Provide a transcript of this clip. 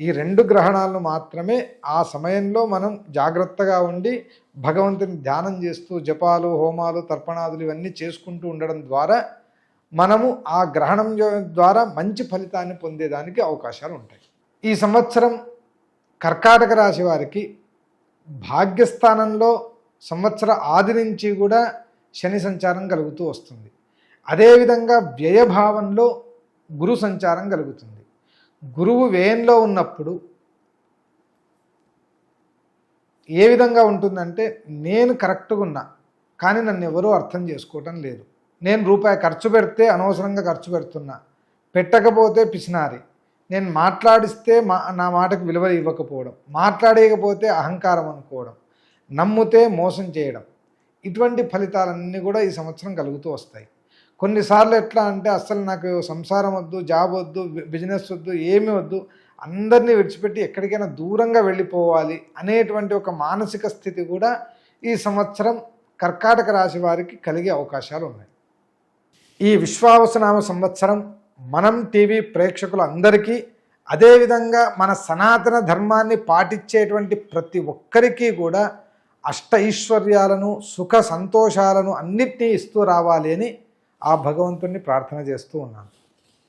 ఈ రెండు గ్రహణాలను మాత్రమే ఆ సమయంలో మనం జాగ్రత్తగా ఉండి భగవంతుని ధ్యానం చేస్తూ జపాలు హోమాలు తర్పణాదులు ఇవన్నీ చేసుకుంటూ ఉండడం ద్వారా మనము ఆ గ్రహణం ద్వారా మంచి ఫలితాన్ని పొందేదానికి అవకాశాలు ఉంటాయి. ఈ సంవత్సరం కర్కాటక రాశి వారికి భాగ్యస్థానంలో సంవత్సర ఆది నుంచి కూడా శని సంచారం కలుగుతూ వస్తుంది. అదేవిధంగా వ్యయభావంలో గురు సంచారం కలుగుతుంది. గురువు వ్యయంలో ఉన్నప్పుడు ఏ విధంగా ఉంటుందంటే నేను కరెక్ట్గా ఉన్నా కానీ నన్ను ఎవరూ అర్థం చేసుకోవటం లేదు. నేను రూపాయి ఖర్చు పెడితే అనవసరంగా ఖర్చు పెడుతున్నా. పెట్టకపోతే పిసినారి. నేను మాట్లాడిస్తే మా నా మాటకు విలువ ఇవ్వకపోవడం. మాట్లాడేయకపోతే అహంకారం అనుకోవడం. నమ్మితే మోసం చేయడం. ఇటువంటి ఫలితాలన్నీ కూడా ఈ సంవత్సరం కలుగుతూ వస్తాయి. కొన్నిసార్లు ఎట్లా అంటే అస్సలు నాకు సంసారం వద్దు జాబ్ వద్దు బిజినెస్ వద్దు ఏమి వద్దు అందరినీ విడిచిపెట్టి ఎక్కడికైనా దూరంగా వెళ్ళిపోవాలి అనేటువంటి ఒక మానసిక స్థితి కూడా ఈ సంవత్సరం కర్కాటక రాశి వారికి కలిగే అవకాశాలు ఉన్నాయి. ఈ విశ్వావసనామ సంవత్సరం మనం టీవీ ప్రేక్షకులందరికీ అదేవిధంగా మన సనాతన ధర్మాన్ని పాటించేటువంటి ప్రతి ఒక్కరికి కూడా అష్ట ఐశ్వర్యాలను సుఖ సంతోషాలను అన్నిటినీ ఇస్తూ రావాలి అని ఆ భగవంతుణ్ణి ప్రార్థన చేస్తూ ఉన్నాను.